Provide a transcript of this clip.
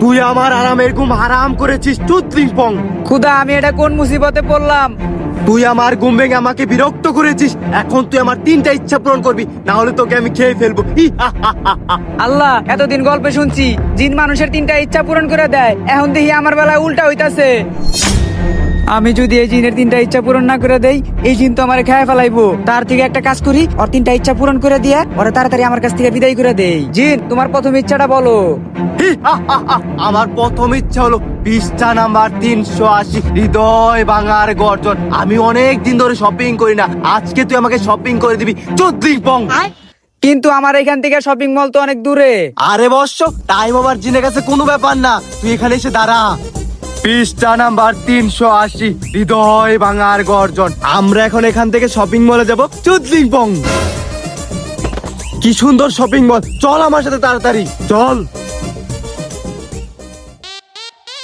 তুই আমার আরামের ঘুম হারাম করেছিস তু পং খুদা আমি এটা কোন মুসিবতে পড়লাম? তুই আমার ঘুম ভেঙে আমাকে বিরক্ত করেছিস এখন তুই আমার তিনটা ইচ্ছা পূরণ করবি না হলে তোকে আমি খেয়ে ফেলব। আল্লাহ এতদিন গল্পে শুনছি জিন মানুষের তিনটা ইচ্ছা পূরণ করে দেয় এখন দেখি আমার বেলা উল্টা হইতাছে। আমি যদি এই জিনের তিনটা ইচ্ছা পূরণ না করে দেই এই জিন তো আমার খেয়ে ফেলাইবো। তার থেকে একটা কাজ করি ওর তিনটা ইচ্ছা পূরণ করে দিয়ে ওরা তাড়াতাড়ি আমার কাছ থেকে বিদায় করে দেই। জিন তোমার প্রথম ইচ্ছাটা বলো। আমার প্রথম ইচ্ছা হলো পৃষ্ঠা নাম্বার তিনশো আশি হৃদয় ভাঙার গর্জন। আমি অনেক দিন ধরে শপিং করি না। আজকে তুই আমাকে শপিং করে দিবি চুদলিং পং কিন্তু আমার এখান থেকে শপিং মল তো অনেক দূরে। আরে বর্ষ টাইম ওভার জিনের কাছে কোনো ব্যাপার না। তুই এখানে এসে দাঁড়া। পৃষ্ঠা নাম্বার তিনশো আশি, হৃদয় ভাঙার গর্জন। আমরা এখন এখান থেকে শপিং মলে যাব চুদলিং পং কি সুন্দর শপিং মল চল আমার সাথে তাড়াতাড়ি। চল।